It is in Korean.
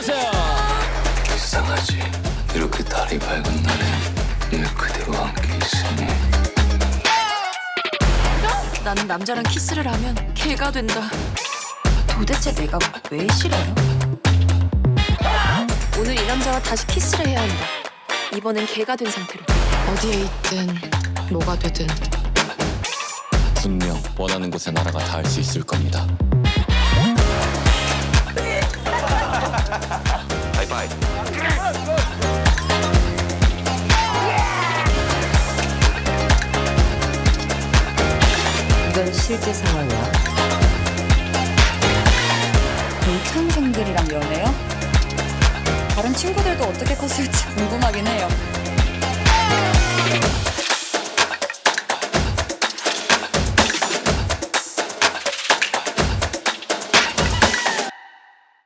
안녕하세요. 불쌍하지. 이렇게 달이 밝은 날에 늘 그대와 함께 있으니. 어? 나는 남자랑 키스를 하면 개가 된다. 도대체 내가 왜 싫어요? 오늘 이 남자와 다시 키스를 해야 한다. 이번엔 개가 된 상태로. 어디에 있든 뭐가 되든 분명 원하는 곳에 나라가 닿을 수 있을 겁니다. 이건 실제 상황이야. 동창생들이랑 연애요? 다른 친구들도 어떻게 컸을지 궁금하긴 해요.